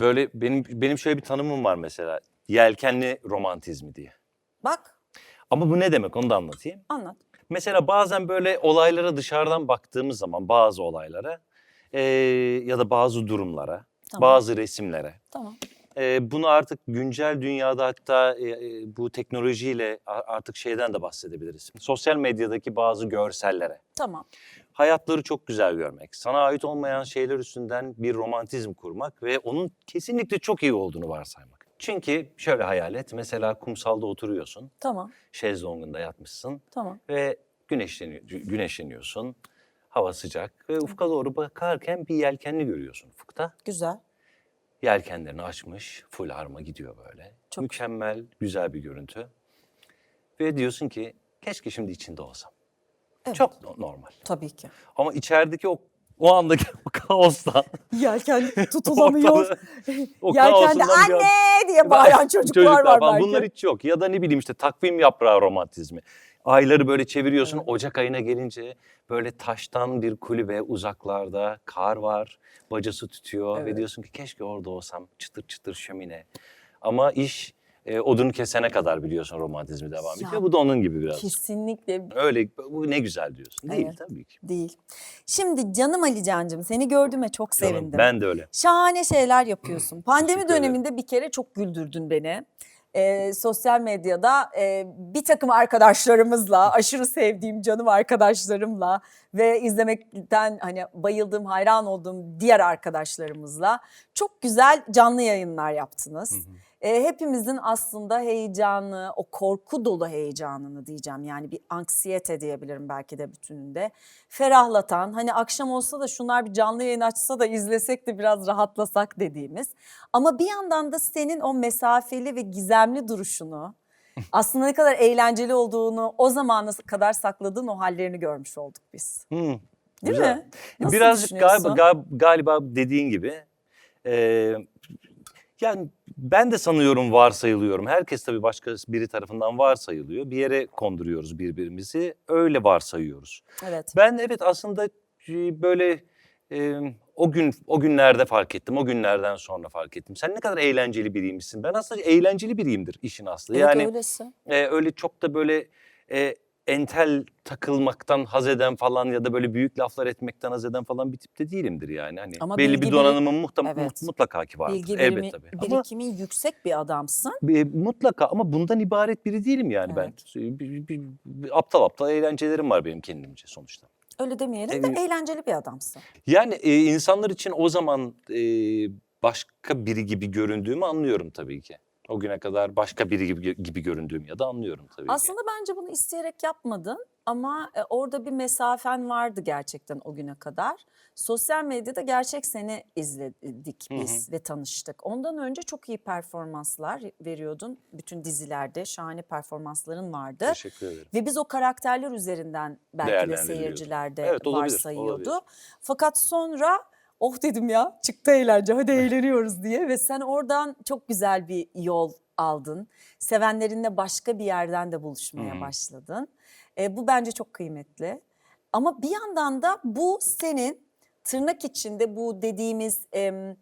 Böyle benim benim şöyle bir tanımım var mesela. Yelkenli romantizmi diye. Bak Ama bu ne demek onu da anlatayım. anlat. Mesela bazen böyle olaylara dışarıdan baktığımız zaman bazı olaylara eee, ya da bazı durumlara, Tamam. bazı resimlere Tamam. eee, bunu artık güncel dünyada hatta eee, bu teknolojiyle artık şeyden de bahsedebiliriz. Sosyal medyadaki bazı görsellere. Tamam. Hayatları çok güzel görmek, sana ait olmayan şeyler üstünden bir romantizm kurmak ve onun kesinlikle çok iyi olduğunu varsaymak. Çünkü şöyle hayal et, mesela kumsalda oturuyorsun, Tamam. şezlongunda yatmışsın Tamam. ve güneşleniyor, güneşleniyorsun. Hava sıcak ve ufka doğru bakarken bir yelkenli görüyorsun ufukta. Güzel. Yelkenlerini açmış, full arma gidiyor böyle. Çok Mükemmel, güzel bir görüntü. Ve diyorsun ki keşke şimdi içinde olsam. Evet. Çok no- normal. Tabii ki. Ama içerideki o o andaki o kaostan, Yelken tutulamıyor. o bir an- anne diye bağıran çocuklar, var falan. belki. Bunlar hiç yok. Ya da ne bileyim işte takvim yaprağı romantizmi. Ayları böyle çeviriyorsun. Ocak ayına gelince böyle taştan bir kulübe uzaklarda kar var. Bacası tutuyor ve Evet. diyorsun ki keşke orada olsam. Çıtır çıtır şömine. Ama iş e, odunu kesene kadar biliyorsun romantizmi devam Ya, ediyor. Bu da onun gibi biraz. Kesinlikle Öyle bu ne güzel diyorsun. Değil Evet. tabii ki. değil. Şimdi canım Ali Can'cığım seni gördüğüme çok Canım, sevindim. Ben de öyle. Şahane şeyler yapıyorsun. Pandemi Teşekkür ederim. döneminde bir kere çok güldürdün beni. Ee, sosyal medyada e, bir takım arkadaşlarımızla, aşırı sevdiğim canım arkadaşlarımla ve izlemekten hani bayıldığım, hayran olduğum diğer arkadaşlarımızla çok güzel canlı yayınlar yaptınız. E, hepimizin aslında heyecanı, o korku dolu heyecanını diyeceğim. Yani bir anksiyete diyebilirim belki de bütününde. Ferahlatan, hani akşam olsa da şunlar bir canlı yayın açsa da izlesek de biraz rahatlasak dediğimiz. Ama bir yandan da senin o mesafeli ve gizemli duruşunu, aslında ne kadar eğlenceli olduğunu o zamana kadar sakladığın o hallerini görmüş olduk biz. Hı, Değil güzel. mi? Nasıl Birazcık galiba, galiba dediğin gibi. e, yani ben de sanıyorum varsayılıyorum. Herkes tabii başka biri tarafından varsayılıyor. Bir yere konduruyoruz birbirimizi. Öyle varsayıyoruz. Evet. Ben evet aslında e, böyle e, o gün o günlerde fark ettim. O günlerden sonra fark ettim. Sen ne kadar eğlenceli biriymişsin. Ben aslında eğlenceli biriyimdir işin aslı. Evet yani öylesi. e, öyle çok da böyle e, entel takılmaktan haz eden falan ya da böyle büyük laflar etmekten haz eden falan bir tipte değilimdir yani. Hani Ama belli bilgi bir donanımın muhtem- Evet. mutlaka ki vardır. Bilgi Elbet birimi, tabii. Ama birikimin yüksek bir adamsın. e, mutlaka ama bundan ibaret biri değilim yani ben. Bir, bir- bir- aptal aptal eğlencelerim var benim kendimce sonuçta. Öyle demeyelim de Evet. eğlenceli bir adamsın. Yani e, insanlar için o zaman e, başka biri gibi göründüğümü anlıyorum tabii ki. O güne kadar başka biri gibi, gibi göründüğüm ya da anlıyorum tabii ki. Aslında bence bunu isteyerek yapmadın ama e, orada bir mesafen vardı gerçekten o güne kadar. Sosyal medyada gerçek seni izledik Hı hı. biz ve tanıştık. Ondan önce çok iyi performanslar veriyordun. Bütün dizilerde şahane performansların vardı. Teşekkür ederim. Ve biz o karakterler üzerinden belki de Değerlendiriyorduk. seyircilerde Evet, olabilir, varsayıyordu. olabilir. Fakat sonra oh dedim ya çıktı eğlence hadi eğleniyoruz diye ve sen oradan çok güzel bir yol aldın. Sevenlerinle başka bir yerden de buluşmaya Hı hı. başladın. E, bu bence çok kıymetli. Ama bir yandan da bu senin tırnak içinde bu dediğimiz em,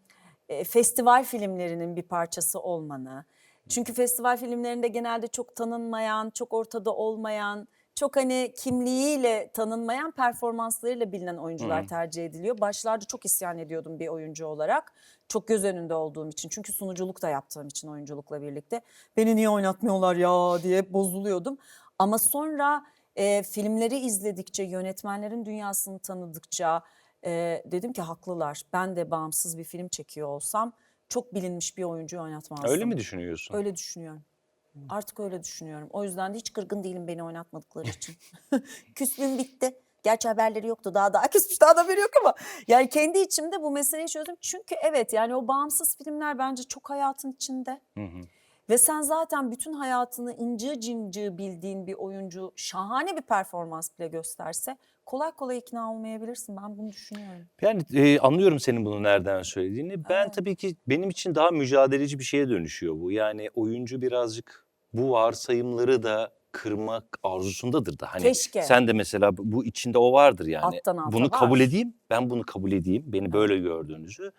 e, festival filmlerinin bir parçası olmanı. Çünkü festival filmlerinde genelde çok tanınmayan, çok ortada olmayan, çok hani kimliğiyle tanınmayan performanslarıyla bilinen oyuncular Hı tercih ediliyor. Başlarda çok isyan ediyordum bir oyuncu olarak. Çok göz önünde olduğum için. Çünkü sunuculuk da yaptığım için oyunculukla birlikte. Beni niye oynatmıyorlar ya diye bozuluyordum. Ama sonra e, filmleri izledikçe, yönetmenlerin dünyasını tanıdıkça e, dedim ki haklılar. Ben de bağımsız bir film çekiyor olsam çok bilinmiş bir oyuncuyu oynatmazdım. Öyle mi düşünüyorsun? Öyle düşünüyorum. Artık öyle düşünüyorum. O yüzden de hiç kırgın değilim beni oynatmadıkları için. Küslüğüm bitti. Gerçi haberleri yoktu. Daha daha küsmüş daha da haberi yok ama. Yani kendi içimde bu meseleyi çözdüm. Çünkü evet yani o bağımsız filmler bence çok hayatın içinde. Hı hı. Ve sen zaten bütün hayatını ince cinci bildiğin bir oyuncu şahane bir performans bile gösterse kolay kolay ikna olmayabilirsin. Ben bunu düşünüyorum. Yani e, anlıyorum senin bunu nereden söylediğini. Ben Evet. tabii ki benim için daha mücadeleci bir şeye dönüşüyor bu. Yani oyuncu birazcık bu varsayımları da kırmak arzusundadır da. Hani Keşke. sen de mesela bu- içinde o vardır yani. Alttan alta bunu var. kabul edeyim, ben bunu kabul edeyim. Beni böyle gördüğünüzü.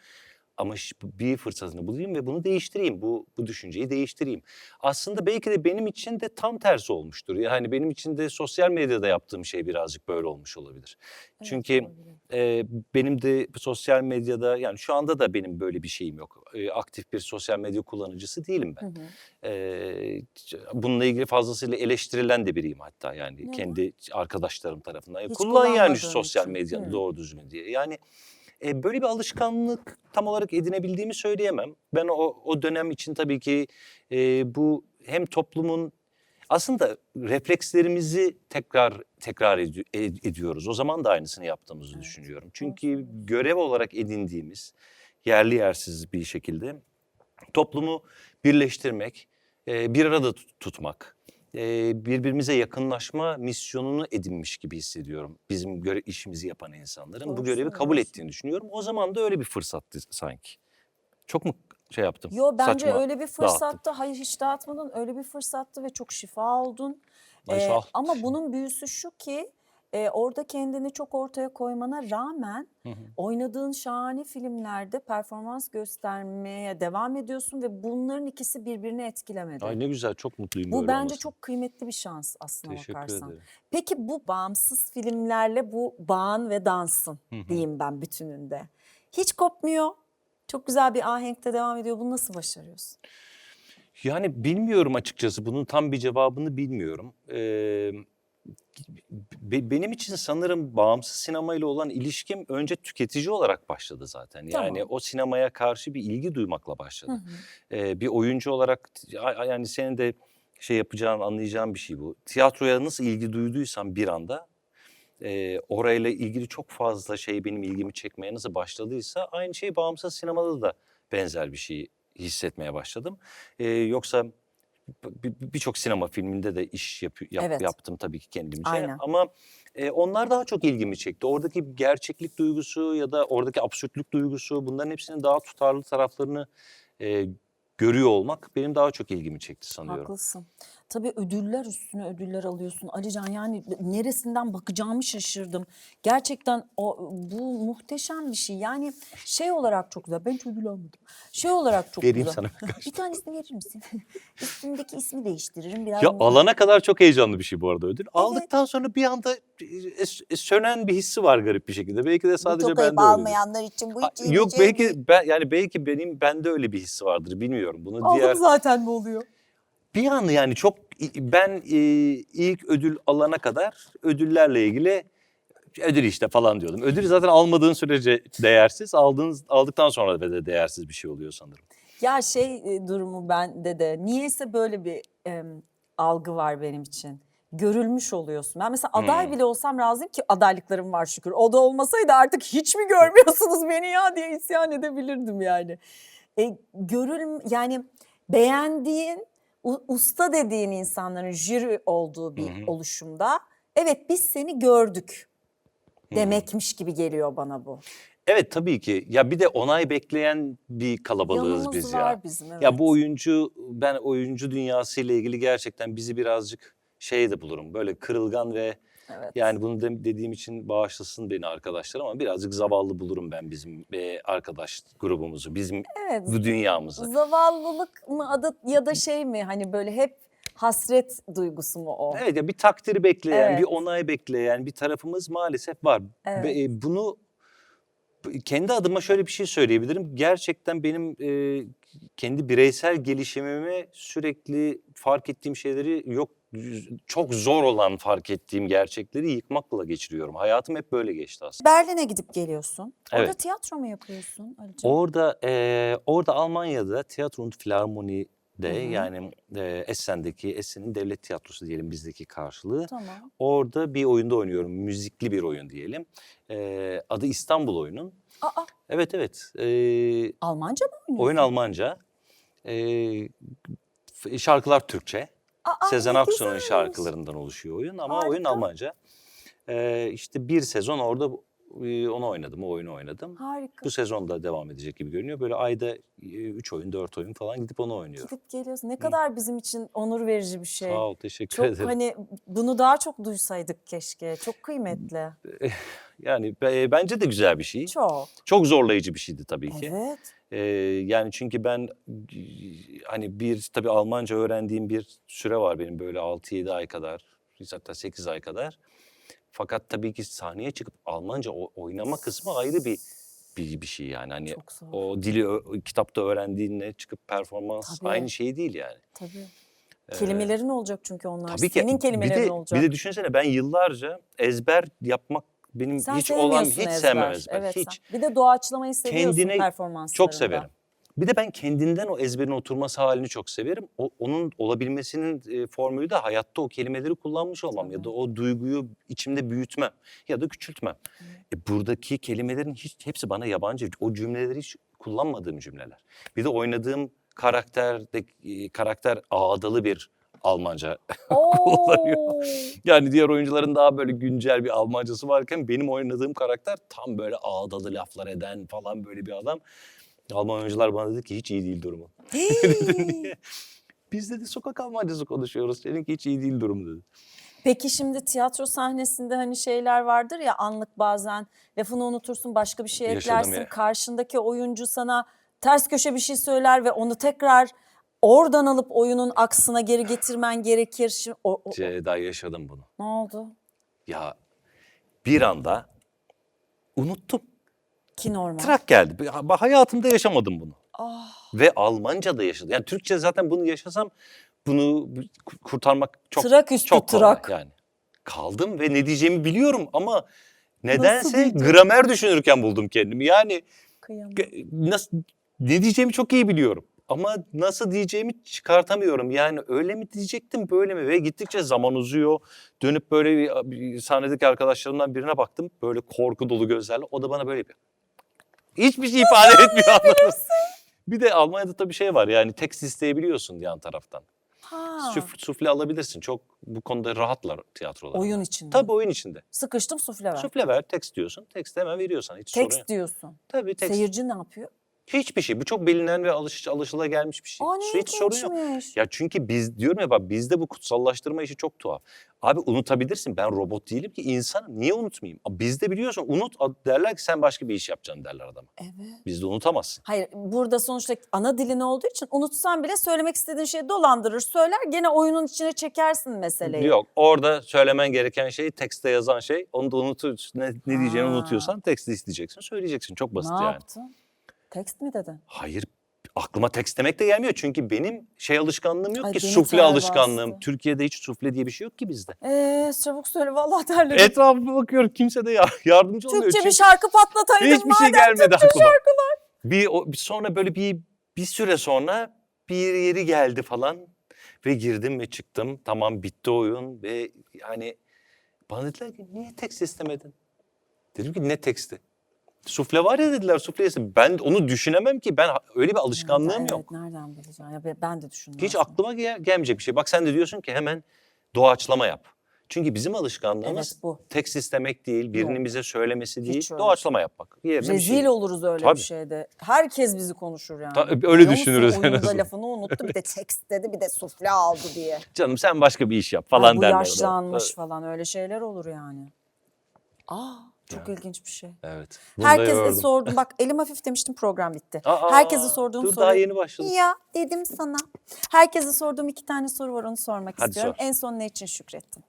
Ama bir fırsatını bulayım ve bunu değiştireyim. Bu bu düşünceyi değiştireyim. Aslında belki de benim için de tam tersi olmuştur. Yani benim için de sosyal medyada yaptığım şey birazcık böyle olmuş olabilir. Evet, Çünkü olabilir. e, benim de sosyal medyada yani şu anda da benim böyle bir şeyim yok. E, aktif bir sosyal medya kullanıcısı değilim ben. Hı hı. Ee, bununla ilgili fazlasıyla eleştirilen de biriyim hatta yani Neden? kendi arkadaşlarım tarafından. Hiç Kullan yani şu sosyal medyanı doğru düzgün diye. Yani e, böyle bir alışkanlık tam olarak edinebildiğimi söyleyemem. Ben o, o dönem için tabii ki e, bu hem toplumun aslında reflekslerimizi tekrar tekrar ed- ediyoruz. O zaman da aynısını yaptığımızı Evet, düşünüyorum. Çünkü görev olarak edindiğimiz yerli yersiz bir şekilde toplumu birleştirmek, e, bir arada tut- tutmak, e, birbirimize yakınlaşma misyonunu edinmiş gibi hissediyorum. Bizim göre işimizi yapan insanların bu Doğru görevi kabul ettiğini düşünüyorum. O zaman da öyle bir fırsattı sanki. Çok mu şey yaptım? Yo bence Saçma öyle bir dağıttım. fırsattı. Hayır hiç dağıtmadın. Öyle bir fırsattı ve çok şifa oldun. Ee, ama bunun büyüsü şu ki e, orada kendini çok ortaya koymana rağmen Hı hı. oynadığın şahane filmlerde performans göstermeye devam ediyorsun ve bunların ikisi birbirini etkilemedi. Ay ne güzel, çok mutluyum Bu böyle bence olmasına. çok kıymetli bir şans aslına Teşekkür bakarsan. ederim. Peki bu bağımsız filmlerle bu bağın ve dansın Hı hı. diyeyim ben bütününde. Hiç kopmuyor. Çok güzel bir ahenkte devam ediyor. Bunu nasıl başarıyorsun? Yani bilmiyorum açıkçası. Bunun tam bir cevabını bilmiyorum. Ee, be- benim için sanırım bağımsız sinemayla olan ilişkim önce tüketici olarak başladı zaten. Yani Tamam. o sinemaya karşı bir ilgi duymakla Hı başladı. hı. Ee, bir oyuncu olarak ya- yani senin de şey yapacağın, anlayacağın bir şey bu. Tiyatroya nasıl ilgi duyduysam bir anda e, orayla ilgili çok fazla şey benim ilgimi çekmeye nasıl başladıysa aynı şey bağımsız sinemada da benzer bir şey hissetmeye başladım. E, yoksa birçok sinema filminde de iş yapı- yap- Evet. yaptım tabii ki kendimce Aynen. ama e, onlar daha çok ilgimi çekti. Oradaki gerçeklik duygusu ya da oradaki absürtlük duygusu bunların hepsinin daha tutarlı taraflarını e, görüyor olmak benim daha çok ilgimi çekti sanıyorum. Haklısın. Tabii ödüller üstüne ödüller alıyorsun Alican. Yani neresinden bakacağımı şaşırdım. Gerçekten o bu muhteşem bir şey. Yani şey olarak çok güzel. Ben hiç ödül almadım. Şey olarak çok Vereyim güzel. sana bir tanesini verir misin? Üstündeki ismi değiştiririm. Biraz Ya mutlu- alana kadar çok heyecanlı bir şey bu arada ödül. Aldıktan sonra bir anda e, e, sönen bir hissi var garip bir şekilde. Belki de sadece çok bende öyle. almayanlar için bu hiç Yok belki ben yani belki benim bende öyle bir hissi vardır bilmiyorum. Bunu Aldım diğer zaten mi oluyor? Bir an yani çok ben e, ilk ödül alana kadar ödüllerle ilgili ödül işte falan diyordum. Ödülü zaten almadığın sürece değersiz, aldığın aldıktan sonra da de değersiz bir şey oluyor sanırım. Ya şey e, durumu bende de niyeyse böyle bir em, algı var benim için. Görülmüş oluyorsun. Ben mesela aday Hmm. bile olsam razıyım ki adaylıklarım var şükür. O da olmasaydı artık hiç mi görmüyorsunuz beni ya diye isyan edebilirdim yani. E, görül yani beğendiğin, usta dediğin insanların jüri olduğu bir Hı hı. oluşumda evet biz seni gördük demekmiş gibi geliyor bana bu. Evet tabii ki. Ya bir de onay bekleyen bir kalabalığız Yanımız biz var ya. bizim evet. Ya bu oyuncu ben oyuncu dünyası ile ilgili gerçekten bizi birazcık şey de bulurum. Böyle kırılgan ve evet. yani bunu de- dediğim için bağışlasın beni arkadaşlar ama birazcık zavallı bulurum ben bizim e, arkadaş grubumuzu, bizim evet. bu dünyamızı. Zavallılık mı adı ya da şey mi hani böyle hep hasret duygusu mu o? Evet ya bir takdiri bekleyen, Evet. bir onay bekleyen bir tarafımız maalesef var. Evet. Ve e, bunu kendi adıma şöyle bir şey söyleyebilirim. Gerçekten benim e, kendi bireysel gelişimimi sürekli fark ettiğim şeyleri yok çok zor olan fark ettiğim gerçekleri yıkmakla geçiriyorum. Hayatım hep böyle geçti aslında. Berlin'e gidip geliyorsun. Orada Evet. tiyatro mu yapıyorsun Alican? Orada e, orada Almanya'da Tiyatro und Philharmonie'de Hı hı. yani e, Essen'deki Essen'in devlet tiyatrosu diyelim bizdeki karşılığı. Tamam. Orada bir oyunda oynuyorum. Müzikli bir oyun diyelim. Ee, adı İstanbul oyunun. Aa, Evet evet. Ee, Almanca mı oynuyorsun? oyun Almanca. F- şarkılar Türkçe. Aa, Sezen ne Aksu'nun güzelmiş. şarkılarından oluşuyor oyun ama oyun Harika. Almanca. Ee, işte bir sezon orada e, onu oynadım, o oyunu oynadım. Harika. Bu sezon da devam edecek gibi görünüyor. Böyle ayda 3 oyun, 4 oyun falan gidip onu oynuyorum. Gidip geliyorsun. Ne kadar bizim için onur verici bir şey. Sağ ol, teşekkür Çok ederim. hani bunu daha çok duysaydık keşke. Çok kıymetli. Yani be- bence de güzel bir şey. Çok. Çok zorlayıcı bir şeydi tabii ki. Evet. Ee, yani çünkü ben hani bir tabii Almanca öğrendiğim bir süre var benim böyle 6-7 ay kadar hatta 8 ay kadar. Fakat tabii ki sahneye çıkıp Almanca o- oynama kısmı ayrı bir bir, bir şey yani. Hani o dili ö- kitapta öğrendiğinle çıkıp performans Tabii. aynı şey değil yani. Tabii. Ee, Kelimelerin olacak çünkü onlar. Tabii ki. Senin bir kelimelerin de, olacak. Bir de düşünsene ben yıllarca ezber yapmak benim Sen hiç olan hiç ezber. sevmem ezber. Evet, hiç. sen- Bir de doğaçlamayı seviyorsun Kendine performanslarında. Çok severim. Bir de ben kendinden o ezberin oturması halini çok severim. O, onun olabilmesinin e, formülü de hayatta o kelimeleri kullanmış olmam ya da o duyguyu içimde büyütmem ya da küçültmem. E, buradaki kelimelerin hiç hepsi bana yabancı. O cümleleri hiç kullanmadığım cümleler. Bir de oynadığım karakterde e, karakter ağdalı bir Almanca kullanıyor. Yani diğer oyuncuların daha böyle güncel bir Almancası varken benim oynadığım karakter tam böyle ağdalı laflar eden falan böyle bir adam. Alman oyuncular bana dedi ki hiç iyi değil durumu. Biz dedi sokak Almancası konuşuyoruz. Seninki hiç iyi değil durumu dedi. Peki şimdi tiyatro sahnesinde hani şeyler vardır ya anlık bazen lafını unutursun başka bir şey Yaşadım eklersin. ya. Karşındaki oyuncu sana ters köşe bir şey söyler ve onu tekrar oradan alıp oyunun aksına geri getirmen gerekir. Şimdi, o, o- Ceyda yaşadım bunu. ne oldu? Ya bir anda unuttum. Ki normal. Trak geldi. Ben Hayatımda yaşamadım bunu. Ah, Ve Almanca da yaşadım. Yani Türkçe zaten bunu yaşasam bunu kurtarmak çok Trak üstü çok kolay trak. yani. Kaldım ve ne diyeceğimi biliyorum ama nedense diyeceğim? gramer düşünürken buldum kendimi. Yani kıyamam. ge- nasıl ne diyeceğimi çok iyi biliyorum. Ama nasıl diyeceğimi çıkartamıyorum. Yani öyle mi diyecektim böyle mi? Ve gittikçe zaman uzuyor. Dönüp böyle bir, bir sahnedeki arkadaşlarımdan birine baktım. Böyle korku dolu gözlerle. O da bana böyle bir... Hiçbir şey ifade etmiyor anladın? Bir de Almanya'da tabii şey var yani tekst isteyebiliyorsun yan taraftan. Ha, Süf, sufle alabilirsin. Çok bu konuda rahatlar tiyatrolar. oyun içinde. Tabii oyun içinde. Sıkıştım sufle ver. Sufle ver, tekst diyorsun. Tekst hemen veriyorsan hiç sorun yok. Tekst diyorsun. Tabii tekst. Seyirci ne yapıyor? Hiçbir şey. Bu çok bilinen ve alış, alışılagelmiş bir şey. Aa ne hiç sorun yok. ilginçmiş. Ya çünkü biz diyorum ya bak bizde bu kutsallaştırma işi çok tuhaf. Abi unutabilirsin. Ben robot değilim ki insanım. Niye unutmayayım? Abi Bizde biliyorsun unut derler ki sen başka bir iş yapacaksın derler adama. Evet. Bizde unutamazsın. Hayır burada sonuçta ana dilin olduğu için unutsan bile söylemek istediğin şeyi dolandırır söyler gene oyunun içine çekersin meseleyi. Yok orada söylemen gereken şey tekste yazan şey. Onu da unutuyorsun. Ne, ne diyeceğini Ha. unutuyorsan teksti isteyeceksin. Söyleyeceksin. Çok basit ne yani. yaptın? Tekst mi dedin? Hayır aklıma tekst demek de gelmiyor. Çünkü benim şey alışkanlığım yok Ay, ki. beni Sufle alışkanlığım. bastı. Türkiye'de hiç sufle diye bir şey yok ki bizde. Eee çabuk söyle vallahi terledim. Etrafıma bakıyorum kimse de ya- yardımcı olmuyor. Türkçe bir Çünkü şarkı patlataydın Hiçbir şey madem gelmedi aklıma. şarkılar. Bir, o, bir sonra böyle bir bir süre sonra bir yeri geldi falan ve girdim ve çıktım. Tamam bitti oyun ve yani bana dediler ki niye tekst istemedin? Dedim ki ne teksti? Sufle var ya dediler sufle istedim. Ben onu düşünemem ki ben öyle bir alışkanlığım evet, yok. nereden bileceğim? Ya be- ben de düşündüm. Hiç aklıma gel- gelmeyecek bir şey. Bak sen de diyorsun ki hemen doğaçlama yap. Çünkü bizim alışkanlığımız Evet, bu. tekst istemek değil, birinin Yok. bize söylemesi değil, Hiç doğaçlama yapmak. Yerine bir Rezil şey. oluruz öyle Tabii. bir şeyde. Herkes bizi konuşur yani. Ta- öyle Biliyor musun? düşünürüz en Oyunda azından. lafını unuttu bir de tekst dedi bir de sufle aldı diye. Canım sen başka bir iş yap falan bu derler. yaşlanmış falan öyle şeyler olur yani. Aa çok Ya. ilginç bir şey. Evet. Bunu Herkese sordum. Bak elim hafif demiştim program bitti. Aa, Herkese sorduğum dur, soru. daha yeni başladık. Ya dedim sana. Herkese sorduğum iki tane soru var onu sormak Hadi istiyorum. sor. En son ne için şükrettin?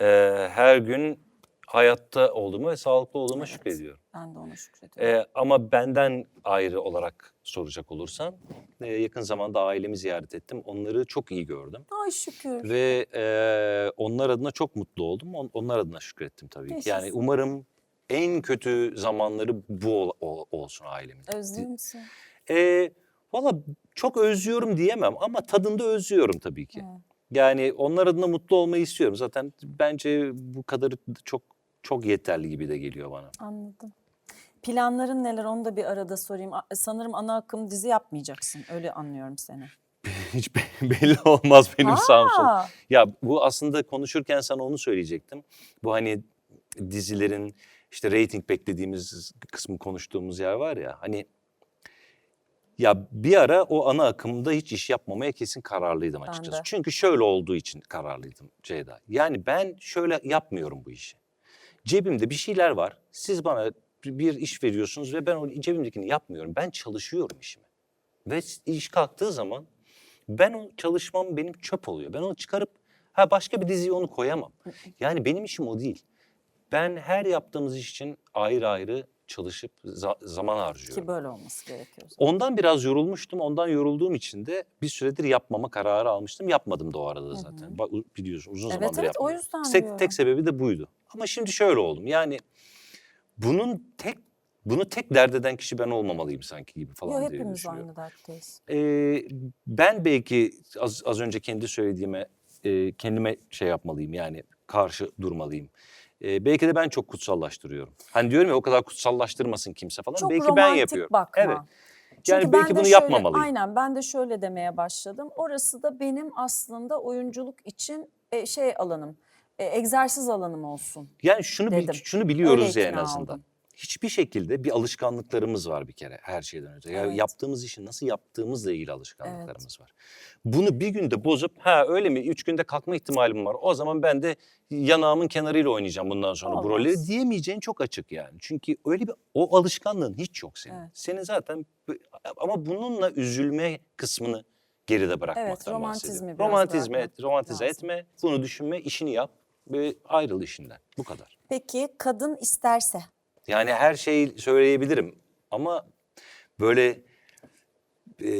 Ee, her gün hayatta olduğuma ve sağlıklı olduğuma şükrediyorum. Ben de ona şükrediyorum. Ee, ama benden ayrı olarak soracak olursan e, yakın zamanda ailemi ziyaret ettim. Onları çok iyi gördüm. Ay şükür. Ve e, onlar adına çok mutlu oldum. On- onlar adına şükrettim tabii ki. Yani Yaşasın. umarım en kötü zamanları bu ol- olsun ailemin. Özlüyor musun? E, Valla çok özlüyorum diyemem ama tadında özlüyorum tabii ki. Hı. Yani onlar adına mutlu olmayı istiyorum. Zaten bence bu kadarı çok çok yeterli gibi de geliyor bana. Anladım. Planların neler onu da bir arada sorayım. Sanırım ana akım dizi yapmayacaksın. Öyle anlıyorum seni. Hiç be- belli olmaz benim. Aa, Ya bu aslında konuşurken sana onu söyleyecektim. Bu hani dizilerin işte reyting beklediğimiz kısmı konuştuğumuz yer var ya. Hani ya bir ara o ana akımda hiç iş yapmamaya kesin kararlıydım açıkçası. Çünkü şöyle olduğu için kararlıydım Ceyda. Yani ben şöyle yapmıyorum bu işi. Cebimde bir şeyler var. Siz bana bir iş veriyorsunuz ve ben o cebimdekini yapmıyorum. Ben çalışıyorum işimi. Ve iş kalktığı zaman ben o çalışmam benim çöp oluyor. Ben onu çıkarıp ha başka bir diziye onu koyamam. Yani benim işim o değil. Ben her yaptığımız iş için ayrı ayrı çalışıp za- zaman harcıyorum. Ki böyle olması gerekiyor. Ondan biraz yorulmuştum. Ondan yorulduğum için de bir süredir yapmama kararı almıştım. Yapmadım da o arada zaten. Ba- u- Biliyorsun uzun Evet, zamandır evet, o yapmıyorum. yüzden tek, diyorum. tek sebebi de buydu. Ama şimdi şöyle oldum. Yani bunun tek bunu tek dert eden kişi ben olmamalıyım sanki gibi falan Yo, diye hepimiz düşünüyorum. aynı dertteyiz. Ee, ben belki az, az önce kendi söylediğime e, kendime şey yapmalıyım yani karşı durmalıyım. Ee, belki de ben çok kutsallaştırıyorum. Hani diyorum ya o kadar kutsallaştırmasın kimse falan. Çok belki romantik ben yapıyorum. bakma. Evet. Çünkü Yani ben belki de bunu şöyle- yapmamalıyım. Aynen ben de şöyle demeye başladım. Orası da benim aslında oyunculuk için e, şey alanım, e, egzersiz alanım olsun. Yani şunu bil- dedim. şunu biliyoruz Öyle ya en ikna azından. oldum. Hiçbir şekilde bir alışkanlıklarımız var bir kere her şeyden önce. Evet. yaptığımız işi nasıl yaptığımızla ilgili alışkanlıklarımız var. Bunu bir günde bozup ha öyle mi üç günde kalkma ihtimalim var. O zaman ben de yanağımın kenarıyla oynayacağım bundan sonra bu Olmaz. rolleri diyemeyeceğin çok açık yani. Çünkü öyle bir o alışkanlığın hiç yok senin. Evet. Senin zaten bu- ama bununla üzülme kısmını geride bırakmaktan romantizmi bahsediyorum. biraz Romantizme, bırakmak romantize lazım. etme, bunu düşünme, işini yap ve ayrıl işinden. Bu kadar. Peki kadın isterse? Yani her şeyi söyleyebilirim ama böyle e,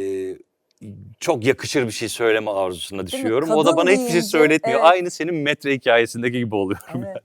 çok yakışır bir şey söyleme arzusuna düşüyorum. O da bana hiçbir şey söyletmiyor. evet. Aynı senin metre hikayesindeki gibi oluyorum. Evet.